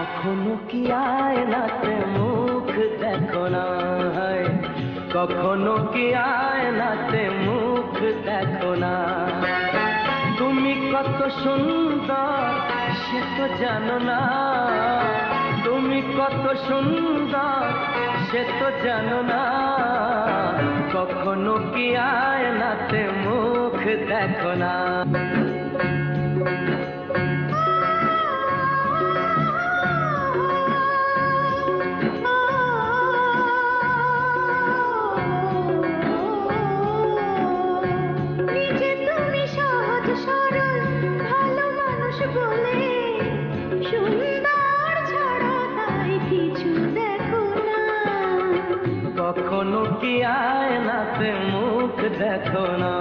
কখনো কি আয়নাতে মুখ দেখো না কখনো কি আয়নাতে মুখ দেখো না? তুমি কত সুন্দর, সে তো জানো না। তুমি কত সুন্দর, সে তো জানো না। কখনো কি আয়নাতে মুখ দেখো না? দেখো না।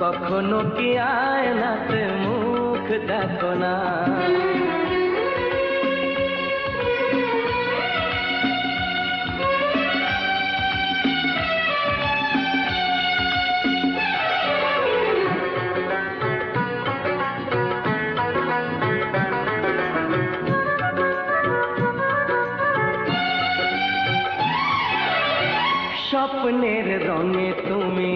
কখনো কি আয়নাতে মুখ দেখো না? স্বপ্নের রঙে তুমি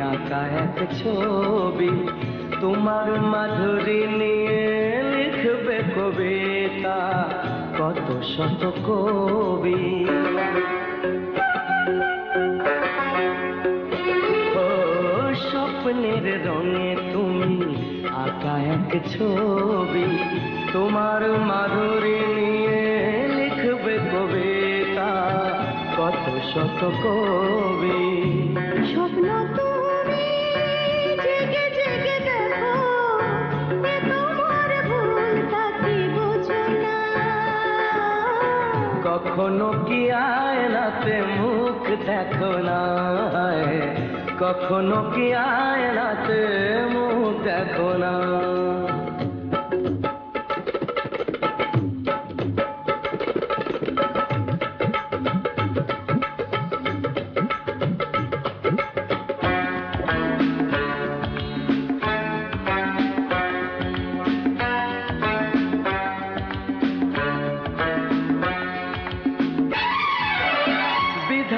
আঁকা এক ছবি। তোমার মাধুরী নিয়ে লিখবে কবিতা কত শত কবি। স্বপ্নের রঙে তুমি আঁকা এক ছবি। তোমার মাধুরী নিয়ে শত কবি? স্বপ্ন তুমি জেগে জেগে দেখো এ তোমার ভুল তাকে বোঝো না? কখনো কি আয়নাতে মুখ দেখো না? কখনো কি আয়নাতে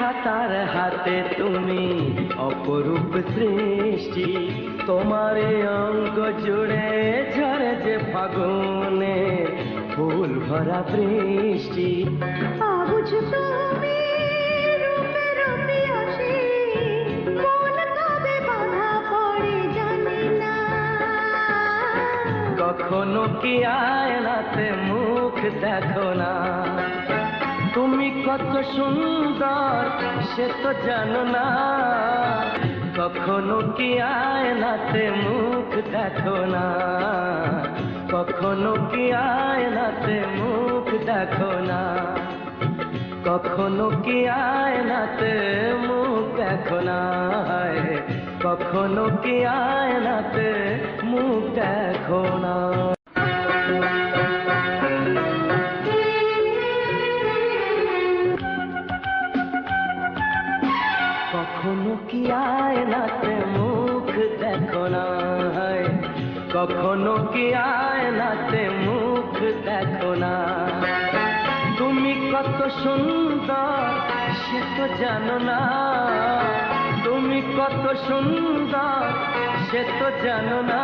বিধাতার হাতে তুমি অপরূপ সৃষ্টি। তোমার অঙ্গ জুড়ে ঝরে যে ফাগুনে ফুল ভরা বৃষ্টি। তুমি কখনো কি আয়নাতে মুখ দেখো না? তুমি কত সুন্দর, সে তো জানো না। কখনো কি আয়নাতে মুখ দেখো না? কখনো কি আয়নাতে মুখ দেখো না? কখনো কি আয়নাতে মুখ দেখো না? কখনো কি আয়নাতে কি আয়নাতে মুখ দেখো না কখনো কি আয়নাতে মুখ দেখো না? তুমি কত সুন্দর, সে তো জানো না। তুমি কত সুন্দর, সে তো জানো না।